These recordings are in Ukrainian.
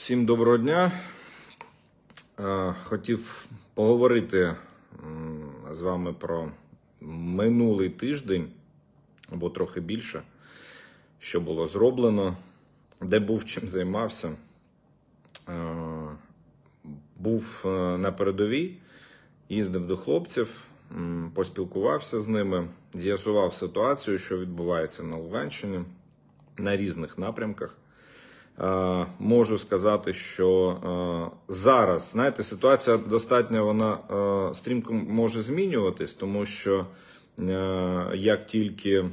Всім доброго дня. Е, Хотів поговорити з вами про минулий тиждень або трохи більше, що було зроблено, де був чим займався. Е, Був е, на передовій, їздив до хлопців, поспілкувався з ними, з'ясував ситуацію, що відбувається на Луганщині на різних напрямках. Е, Можу сказати, що е, зараз знаєте, ситуація достатньо вона е, стрімко може змінюватись, тому що як тільки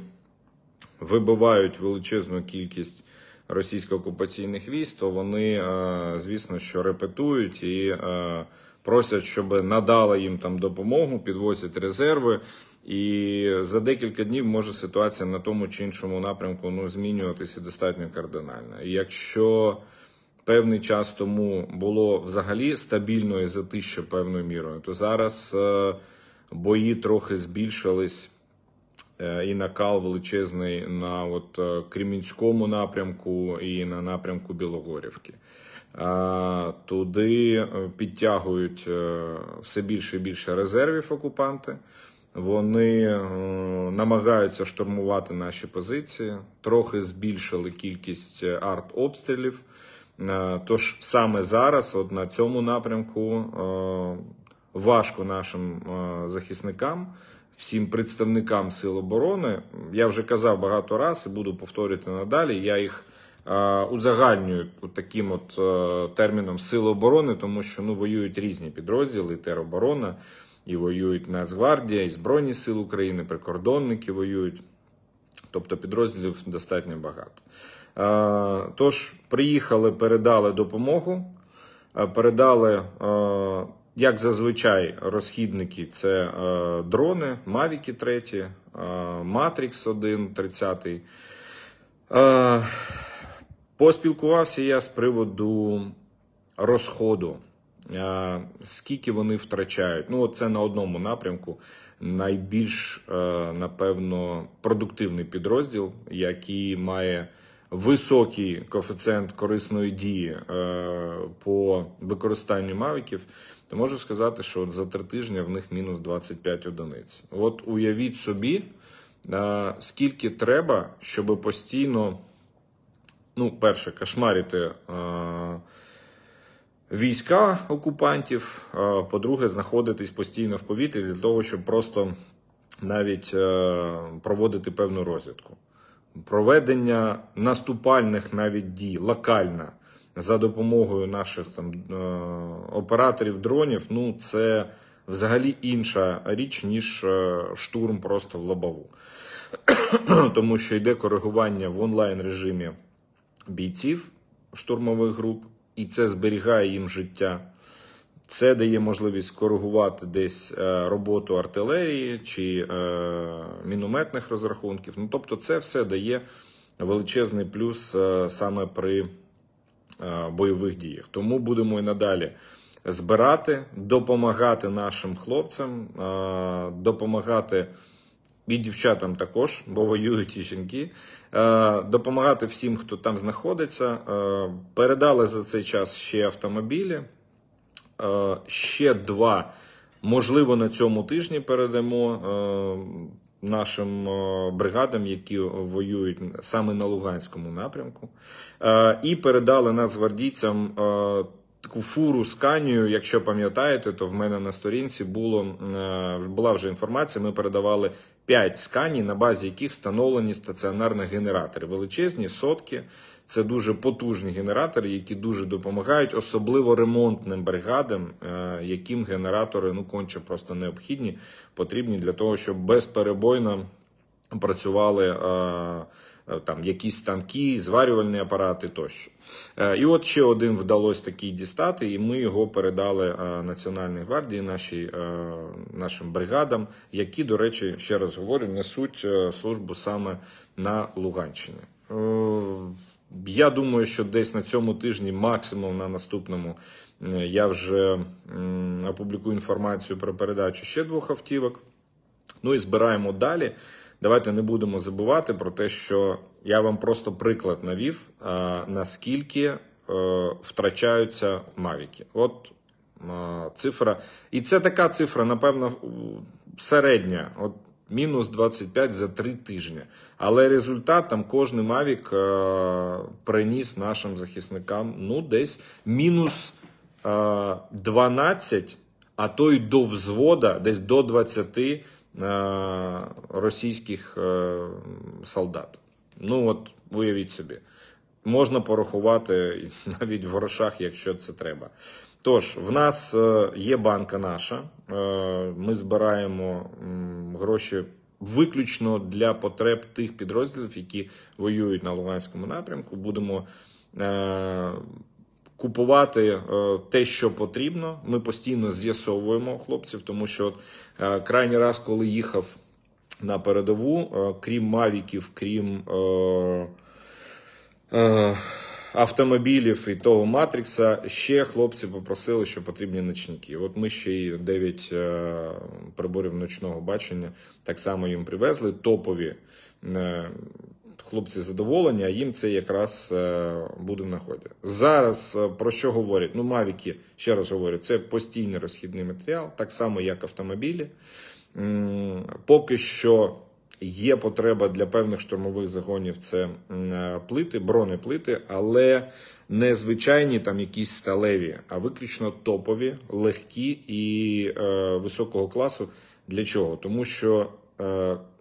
вибивають величезну кількість російсько-окупаційних військ, то вони, звісно, що репетують і просять, щоб надали їм там допомогу, підвозять резерви. І за декілька днів може ситуація на тому чи іншому напрямку ну, змінюватися достатньо кардинально. І якщо певний час тому було взагалі стабільно і затище певною мірою, то зараз е, бої трохи збільшились е, і накал величезний на от, е, Кремінському напрямку і на напрямку Білогорівки. Туди е, підтягують е, все більше і більше резервів окупанти. Вони е, намагаються штурмувати наші позиції, трохи збільшили кількість артобстрілів. Тож саме зараз, от на цьому напрямку, важко нашим захисникам, всім представникам сил оборони. Я вже казав багато разів і буду повторювати надалі. Я їх е, узагальнюю от таким от е, терміном сили оборони, тому що ну воюють різні підрозділи, тероборона. І воюють Нацгвардія, і Збройні Сили України, прикордонники воюють. Тобто підрозділів достатньо багато. Е, Тож, приїхали, передали допомогу, передали, як зазвичай, розхідники це дрони, Мавіки 3, Матрікс 1, 30. Поспілкувався я з приводу розходу. Е, Скільки вони втрачають? Ну, це на одному напрямку. Найбільш, е, напевно, продуктивний підрозділ, який має високий коефіцієнт корисної дії е, по використанню мавіків, то можу сказати, що от за три тижні в них мінус 25 одиниць. От уявіть собі, скільки треба, щоб постійно, ну, перше, кошмарити. е, війська окупантів. а, По-друге, знаходитись постійно в повітрі для того, щоб просто навіть е, проводити певну розвідку. Проведення наступальних навіть дій локально за допомогою наших там е, операторів дронів. Ну це взагалі інша річ, ніж е, штурм просто в лобову. Тому що йде коригування в онлайн режимі бійців штурмових груп, і це зберігає їм життя. Це дає можливість коригувати десь е, роботу артилерії чи е, мінометних розрахунків. Ну, тобто, це все дає величезний плюс е, саме при бойових діях. Тому будемо і надалі збирати, допомагати нашим хлопцям, допомагати і дівчатам також, бо воюють і жінки. Е, Допомагати всім, хто там знаходиться. Е, Передали за цей час ще автомобілі. Е, Ще два. Можливо, на цьому тижні передамо нашим бригадам, які воюють саме на Луганському напрямку. І передали нацгвардійцям таку фуру з канію. Якщо пам'ятаєте, то в мене на сторінці було, е, була вже інформація. Ми передавали 5 сканій, на базі яких встановлені стаціонарні генератори. Величезні сотки. Це дуже потужні генератори, які дуже допомагають, особливо ремонтним бригадам, е, яким генератори ну конче просто необхідні, потрібні для того, щоб безперебойно працювали. Е, Там якісь станки, зварювальні апарати тощо. Е, І от ще один вдалося такий дістати, і ми його передали е, Національній гвардії, нашій, нашим бригадам, які, до речі, ще раз говорю, несуть службу саме на Луганщині. Я думаю, що десь на цьому тижні, максимум на наступному, я вже опублікую інформацію про передачу ще двох автівок. Ну і збираємо далі. Давайте не будемо забувати про те, що я вам просто приклад навів, наскільки е, втрачаються мавіки. От е, цифра. І це така цифра, напевно, середня. От Мінус 25 за три тижні. Але результат там кожний Мавік е, приніс нашим захисникам ну, десь мінус е, 12, а то й до взвода, десь до 20 е, російських е, солдат. Ну от уявіть собі, можна порахувати навіть в грошах, якщо це треба. Тож, в нас е, є банка наша. Е, Ми збираємо гроші виключно для потреб тих підрозділів, які воюють на Луганському напрямку. Будемо е, купувати е, те, що потрібно. Ми постійно з'ясовуємо хлопців, тому що от, е, крайній раз, коли їхав на передову, е, крім мавіків, крім. Е, е, автомобілів і того Матрікса ще хлопці попросили, що потрібні ночники. От ми ще й 9 е, приборів ночного бачення так само їм привезли. Топові хлопці задоволені, а їм це якраз е, буде в наході. Зараз е, про що говорять? Ну, Мавіки, ще раз говорю, це постійний розхідний матеріал, так само, як автомобілі. Поки що. Є потреба для певних штурмових загонів це плити, бронеплити, але не звичайні там якісь сталеві, а виключно топові, легкі і е, високого класу. Для чого? Тому що е,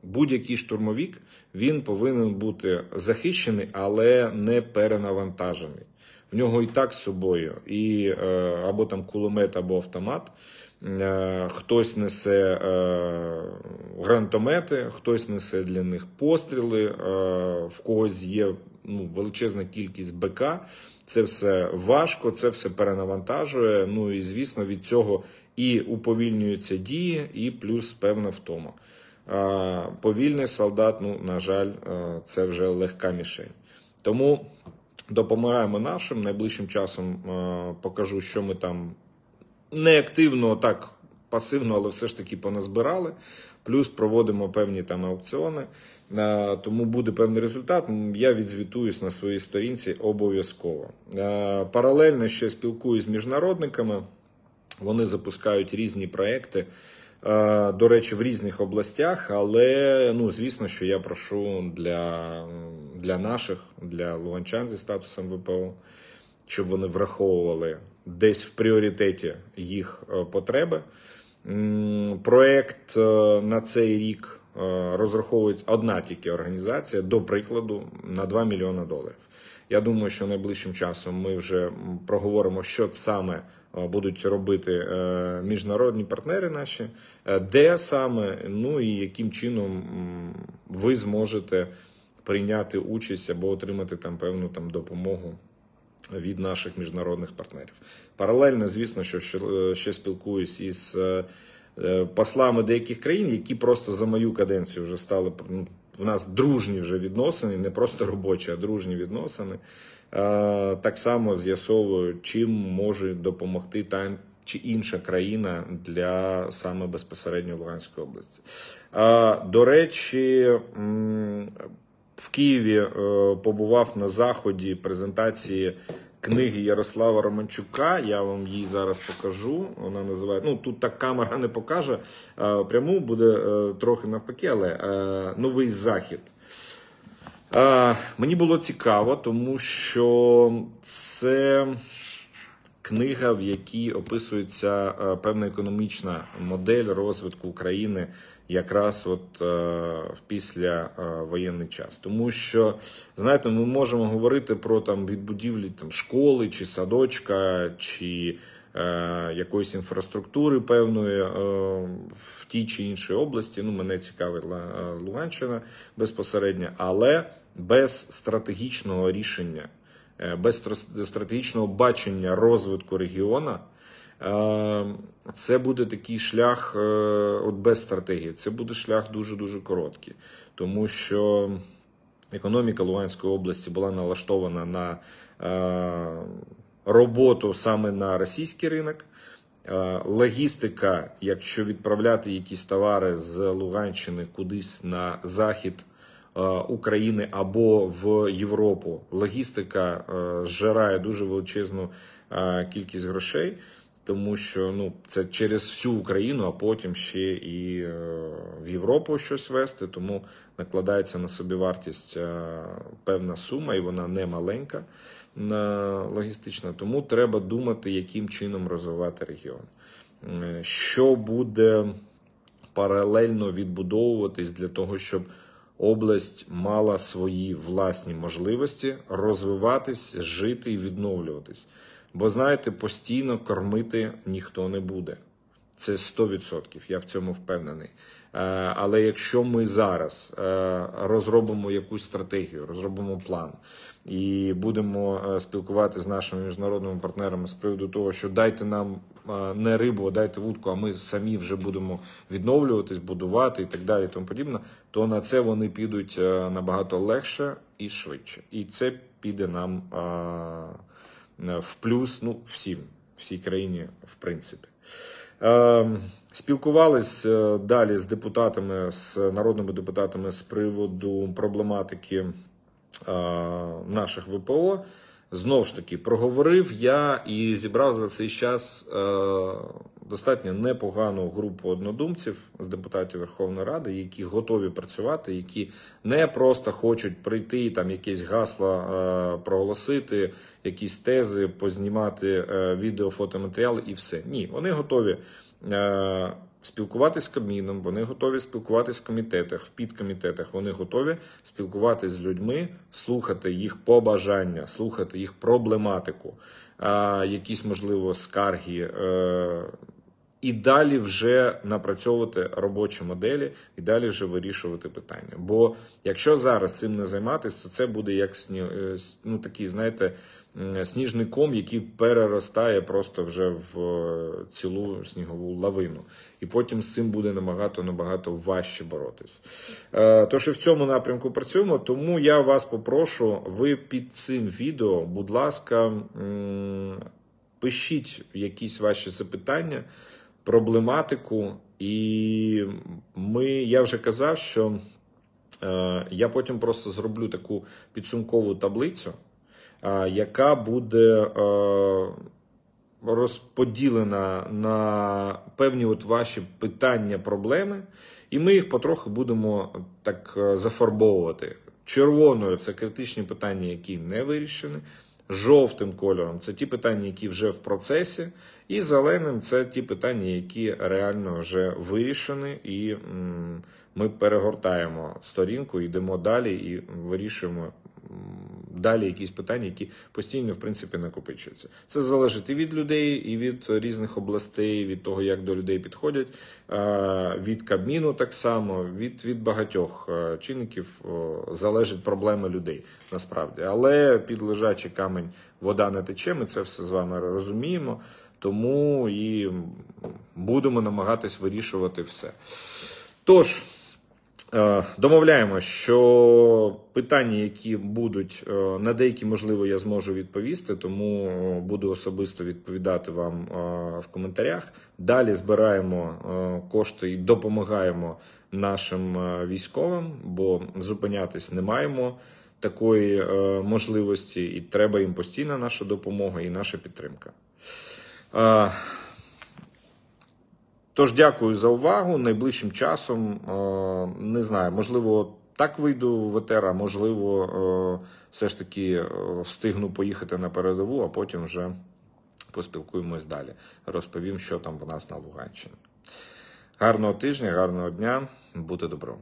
будь-який штурмовік він повинен бути захищений, але не перенавантажений. В нього і так з собою, і е, або там кулемет, або автомат. Е, Хтось несе е, гранатомети, хтось несе для них постріли, е, в когось є ну, величезна кількість БК. Це все важко, це все перенавантажує. Ну і звісно, від цього і уповільнюються дії, і плюс певна втома. Повільний солдат, ну, на жаль, це вже легка мішень. Тому допомагаємо нашим. Найближчим часом покажу, що ми там не активно, так пасивно, але все ж таки поназбирали. Плюс проводимо певні там аукціони. Тому буде певний результат. Я відзвітуюсь на своїй сторінці обов'язково. Паралельно ще спілкуюсь з міжнародниками. Вони запускають різні проекти. Е, До речі, в різних областях, але ну звісно, що я прошу для, для наших, для луганчан зі статусом ВПО, щоб вони враховували десь в пріоритеті їх е, потреби. Проект е, на цей рік е, розраховує одна тільки організація, до прикладу, на 2 мільйони доларів. Я думаю, що найближчим часом ми вже проговоримо, що саме е, будуть робити е, міжнародні партнери наші, де саме, ну і яким чином ви зможете прийняти участь або отримати там певну там допомогу від наших міжнародних партнерів. Паралельно, звісно, що ще, спілкуюсь із послами деяких країн, які просто за мою каденцію вже стали ну, в нас дружні вже відносини, не просто робочі, а дружні відносини. Е, Так само з'ясовую, чим може допомогти та чи інша країна для саме безпосередньо Луганської області. Е, До речі, в Києві е, побував на заході презентації книги Ярослава Романчука. Я вам її зараз покажу. Вона називає. Ну тут так камера не покаже е, пряму, буде е, трохи навпаки, але е, новий захід. Мені було цікаво, тому що це книга, в якій описується певна економічна модель розвитку України якраз от е, після е, воєнний час. Тому що, знаєте, ми можемо говорити про там відбудівлі там школи чи садочка, чи е, якоїсь інфраструктури певної е, в тій чи іншій області. Ну, мене цікавила е, Луганщина безпосередньо, але без стратегічного рішення, без стратегічного бачення розвитку регіону. Е, Це буде такий шлях, е, от без стратегії. Це буде шлях дуже дуже короткий, тому що економіка Луганської області була налаштована на е, роботу саме на російський ринок. Логістика, якщо відправляти якісь товари з Луганщини кудись на захід України або в Європу. Логістика зжирає дуже величезну кількість грошей. Тому що ну це через всю Україну, а потім ще і е, в Європу щось вести. Тому накладається на собі вартість е, певна сума, і вона не маленька логістична. Тому треба думати, яким чином розвивати регіон. Е, Що буде паралельно відбудовуватись для того, щоб область мала свої власні можливості розвиватись, жити і відновлюватись. Бо знаєте, постійно кормити ніхто не буде. Це 100%, я в цьому впевнений. Е, Але якщо ми зараз е, розробимо якусь стратегію, розробимо план і будемо е, спілкуватися з нашими міжнародними партнерами з приводу того, що дайте нам не рибу, а дайте вудку, а ми самі вже будемо відновлюватись, будувати і так далі, і тому подібне, то на це вони підуть набагато легше і швидше. І це піде нам в плюс, ну всім, всій країні, в принципі. Е, Спілкувались е, далі з депутатами, з народними депутатами з приводу проблематики е, наших ВПО. Знову ж таки, проговорив я і зібрав за цей час е, достатньо непогану групу однодумців з депутатів Верховної Ради, які готові працювати, які не просто хочуть прийти там якісь гасла е, проголосити, якісь тези, познімати е, відео, фотоматеріали і все. Ні, вони готові. Е, Спілкуватись з Кабміном, вони готові спілкуватись в комітетах, в підкомітетах. Вони готові спілкуватись з людьми, слухати їх побажання, слухати їх проблематику, якісь можливо скарги. І далі вже напрацьовувати робочі моделі, і далі вже вирішувати питання. Бо якщо зараз цим не займатися, то це буде як сні, е, ну, такий, знаєте, сніжний ком, який переростає просто вже в е, цілу снігову лавину. І потім з цим буде набагато набагато важче боротись. Е, Тож і в цьому напрямку працюємо. Тому я вас попрошу, ви під цим відео, будь ласка, пишіть якісь ваші запитання проблематику, і ми, я вже казав, що е, я потім просто зроблю таку підсумкову таблицю, е, яка буде е, розподілена на певні от ваші питання, проблеми, і ми їх потроху будемо так е, зафарбовувати. Червоною це критичні питання, які не вирішені. Жовтим кольором. Це ті питання, які вже в процесі, і зеленим це ті питання, які реально вже вирішені, і ми перегортаємо сторінку, йдемо далі і вирішуємо далі якісь питання, які постійно в принципі накопичуються. Це залежить і від людей, і від різних областей, від того, як до людей підходять, від Кабміну так само, від, від багатьох чинників о, залежать проблеми людей насправді. Але під лежачий камень вода не тече. Ми це все з вами розуміємо. Тому і будемо намагатись вирішувати все. Тож. Е, Домовляємо, що питання, які будуть, е, на деякі, можливо, я зможу відповісти, тому е, буду особисто відповідати вам в коментарях. Далі збираємо кошти і допомагаємо нашим військовим, бо зупинятись не маємо такої можливості, і треба їм постійна наша допомога і наша підтримка. Тож дякую за увагу. Найближчим часом е, не знаю, можливо, так вийду в ЕТР, а можливо, е, все ж таки е, встигну поїхати на передову, а потім вже поспілкуємось далі. Розповім, що там в нас на Луганщині. Гарного тижня, гарного дня, бути добром.